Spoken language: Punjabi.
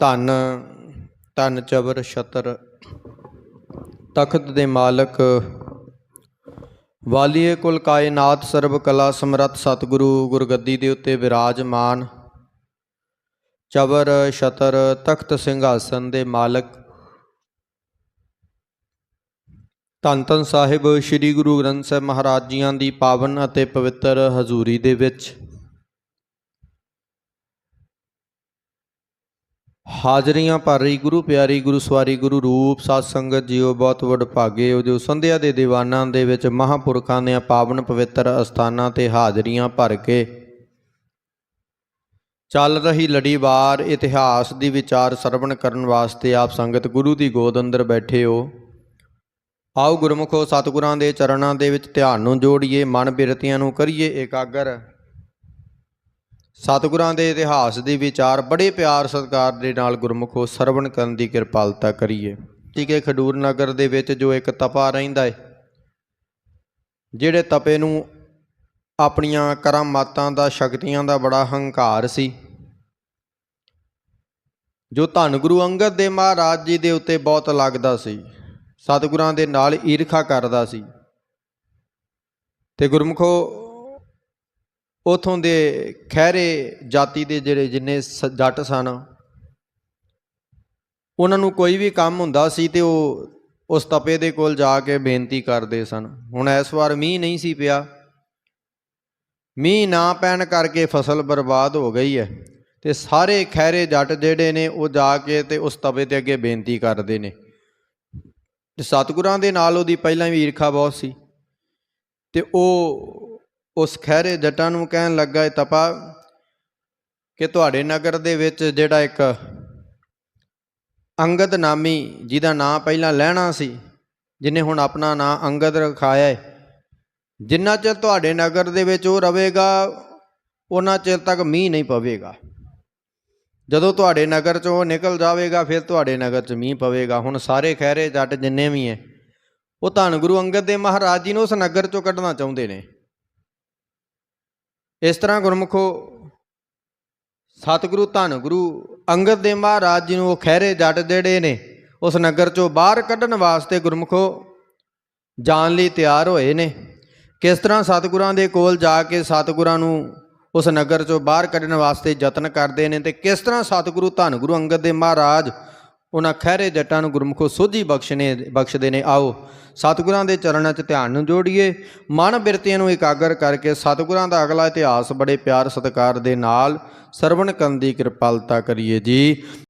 ਧਨ, ਧੰਨ ਚਬਰ ਛਤਰ, ਤਖਤ ਦੇ ਮਾਲਕ, ਵਾਲੀਏ ਕੁਲ ਕਾਇਨਾਤ ਸਰਬ ਕਲਾ ਸਮਰੱਥ ਸਤਿਗੁਰੂ ਗੁਰਗੱਦੀ ਦੇ ਉੱਤੇ ਵਿਰਾਜਮਾਨ ਚਬਰ ਛਤਰ ਤਖਤ ਸਿੰਘਾਸਨ ਦੇ ਮਾਲਕ, ਧੰਨ ਧੰਨ ਸਾਹਿਬ ਸ੍ਰੀ ਗੁਰੂ ਗ੍ਰੰਥ ਸਾਹਿਬ ਮਹਾਰਾਜ ਜੀਆਂ ਦੀ ਪਾਵਨ ਅਤੇ ਪਵਿੱਤਰ ਹਜ਼ੂਰੀ ਦੇ ਵਿੱਚ। ਹਾਜ਼ਰੀਆਂ ਭਰ ਰਹੀ, ਗੁਰੂ ਪਿਆਰੀ, ਗੁਰੂ ਸਵਾਰੀ, ਗੁਰੂ ਰੂਪ ਸਾਧ ਸੰਗਤ ਜੀਓ, ਬਹੁਤ ਵਡਭਾਗੇ ਹੋ ਜੋ ਸੰਧਿਆ ਦੇ ਦੀਵਾਨਾਂ ਦੇ ਵਿੱਚ ਮਹਾਪੁਰਖਾਂ ਦੇ ਪਾਵਨ ਪਵਿੱਤਰ ਅਸਥਾਨਾਂ ਤੇ ਹਾਜ਼ਰੀਆਂ ਭਰ ਕੇ ਚੱਲ ਰਹੀ ਲੜੀਵਾਰ ਇਤਿਹਾਸ ਦੀ ਵਿਚਾਰ ਸਰਵਣ ਕਰਨ ਵਾਸਤੇ ਆਪ ਸੰਗਤ ਗੁਰੂ ਦੀ ਗੋਦ ਅੰਦਰ ਬੈਠੇ ਹੋ। ਆਓ ਗੁਰਮੁਖੋ ਸਤਿਗੁਰਾਂ ਦੇ ਚਰਨਾਂ ਦੇ ਵਿੱਚ ਧਿਆਨ ਨੂੰ ਜੋੜੀਏ, ਮਨ ਬਿਰਤੀਆਂ ਨੂੰ ਕਰੀਏ ਇਕਾਗਰ। ਸਤਿਗੁਰਾਂ ਦੇ ਇਤਿਹਾਸ ਦੇ ਵਿਚਾਰ ਬੜੇ ਪਿਆਰ ਸਤਿਕਾਰ ਦੇ ਨਾਲ ਗੁਰਮੁਖੋ ਸਰਵਣ ਕਰਨ ਦੀ ਕਿਰਪਾਲਤਾ ਕਰੀਏ। ਠੀਕ ਹੈ ਖਡੂਰ ਨਗਰ ਦੇ ਵਿੱਚ ਜੋ ਇੱਕ ਤਪਾ ਰਹਿੰਦਾ ਹੈ ਜਿਹੜੇ ਤਪੇ ਨੂੰ ਆਪਣੀਆਂ ਕਰਾਮਾਤਾਂ ਦਾ, ਸ਼ਕਤੀਆਂ ਦਾ ਬੜਾ ਹੰਕਾਰ ਸੀ, ਜੋ ਧੰਨ ਗੁਰੂ ਅੰਗਦ ਦੇ ਮਹਾਰਾਜ ਜੀ ਦੇ ਉੱਤੇ ਬਹੁਤ ਲੱਗਦਾ ਸੀ, ਸਤਿਗੁਰਾਂ ਦੇ ਨਾਲ ਈਰਖਾ ਕਰਦਾ ਸੀ। ਤੇ ਗੁਰਮੁਖੋ ਉਥੋਂ ਦੇ ਖਹਿਰੇ ਜਾਤੀ ਦੇ ਜਿਹੜੇ ਜਿੰਨੇ ਸ- ਜੱਟ ਸਨ, ਉਹਨਾਂ ਨੂੰ ਕੋਈ ਵੀ ਕੰਮ ਹੁੰਦਾ ਸੀ ਤੇ ਉਹ ਉਸ ਤਪੇ ਦੇ ਕੋਲ ਜਾ ਕੇ ਬੇਨਤੀ ਕਰਦੇ ਸਨ। ਹੁਣ ਇਸ ਵਾਰ ਮੀਂਹ ਨਹੀਂ ਸੀ ਪਿਆ। ਮੀਂਹ ਨਾ ਪੈਣ ਕਰਕੇ ਫਸਲ ਬਰਬਾਦ ਹੋ ਗਈ ਹੈ ਤੇ ਸਾਰੇ ਖਹਿਰੇ ਜੱਟ ਜਿਹੜੇ ਨੇ ਉਹ ਜਾ ਕੇ ਤੇ ਉਸ ਤਪੇ 'ਤੇ ਅੱਗੇ ਬੇਨਤੀ ਕਰਦੇ ਨੇ। ਤੇ ਸਤਿਗੁਰਾਂ ਦੇ ਨਾਲ ਉਹਦੀ ਪਹਿਲਾਂ ਵੀ ਈਰਖਾ ਬਹੁਤ ਸੀ ਤੇ ਉਹ ਉਸ ਖਹਿਰੇ ਜੱਟਾਂ ਨੂੰ ਕਹਿਣ ਲੱਗਾ, ਇਹ ਤਪਾ ਕਿ ਤੁਹਾਡੇ ਨਗਰ ਦੇ ਵਿੱਚ ਜਿਹੜਾ ਇੱਕ ਅੰਗਦ ਨਾਮੀ ਜਿਹਦਾ ਨਾਂ ਪਹਿਲਾਂ ਲੈਣਾ ਸੀ, ਜਿਹਨੇ ਹੁਣ ਆਪਣਾ ਨਾਂ ਅੰਗਦ ਰਖਾਇਆ ਹੈ ਜਿੰਨਾ ਚਿਰ ਤੁਹਾਡੇ ਨਗਰ ਦੇ ਵਿੱਚ ਉਹ ਰਵੇਗਾ ਉਹਨਾਂ ਚਿਰ ਤੱਕ ਮੀਂਹ ਨਹੀਂ ਪਵੇਗਾ। ਜਦੋਂ ਤੁਹਾਡੇ ਨਗਰ ਚੋਂ ਉਹ ਨਿਕਲ ਜਾਵੇਗਾ, ਫਿਰ ਤੁਹਾਡੇ ਨਗਰ 'ਚ ਮੀਂਹ ਪਵੇਗਾ। ਹੁਣ ਸਾਰੇ ਖਹਿਰੇ ਜੱਟ ਜਿੰਨੇ ਵੀ ਹੈ ਉਹ ਧੰਨ ਗੁਰੂ ਅੰਗਦ ਦੇ ਮਹਾਰਾਜ ਜੀ ਨੂੰ ਉਸ ਨਗਰ ਚੋਂ ਕੱਢਣਾ ਚਾਹੁੰਦੇ ਨੇ। ਇਸ ਤਰ੍ਹਾਂ ਗੁਰਮੁਖੋ, ਸਤਿਗੁਰੂ ਧੰਨ ਗੁਰੂ ਅੰਗਦ ਦੇ ਮਹਾਰਾਜ ਜੀ ਨੂੰ ਉਹ ਖਹਿਰੇ ਜੱਟ ਜਿਹੜੇ ਨੇ, ਉਸ ਨਗਰ ਚੋਂ ਬਾਹਰ ਕੱਢਣ ਵਾਸਤੇ ਗੁਰਮੁਖੋ ਜਾਣ ਲਈ ਤਿਆਰ ਹੋਏ ਨੇ। ਕਿਸ ਤਰ੍ਹਾਂ ਸਤਿਗੁਰਾਂ ਦੇ ਕੋਲ ਜਾ ਕੇ ਸਤਿਗੁਰਾਂ ਨੂੰ ਉਸ ਨਗਰ ਚੋਂ ਬਾਹਰ ਕੱਢਣ ਵਾਸਤੇ ਯਤਨ ਕਰਦੇ ਨੇ ਤੇ ਕਿਸ ਤਰ੍ਹਾਂ ਸਤਿਗੁਰੂ ਧੰਨ ਗੁਰੂ ਅੰਗਦ ਦੇ ਮਹਾਰਾਜ ਉਹਨਾਂ ਖਹਿਰੇ ਜੱਟਾਂ ਨੂੰ ਗੁਰਮੁਖੋ ਸੋਝੀ ਬਖਸ਼ਣੇ ਬਖਸ਼ਦੇ ਨੇ, ਆਓ ਸਤਿਗੁਰਾਂ ਦੇ ਚਰਨਾਂ 'ਚ ਧਿਆਨ ਨੂੰ ਜੋੜੀਏ। ਮਨ ਬਿਰਤੀਆਂ ਨੂੰ ਇਕਾਗਰ ਕਰਕੇ ਸਤਿਗੁਰਾਂ ਦਾ ਅਗਲਾ ਇਤਿਹਾਸ ਬੜੇ ਪਿਆਰ ਸਤਿਕਾਰ ਦੇ ਨਾਲ ਸਰਵਣ ਕਰਨ ਦੀ ਕਿਰਪਾਲਤਾ ਕਰੀਏ ਜੀ।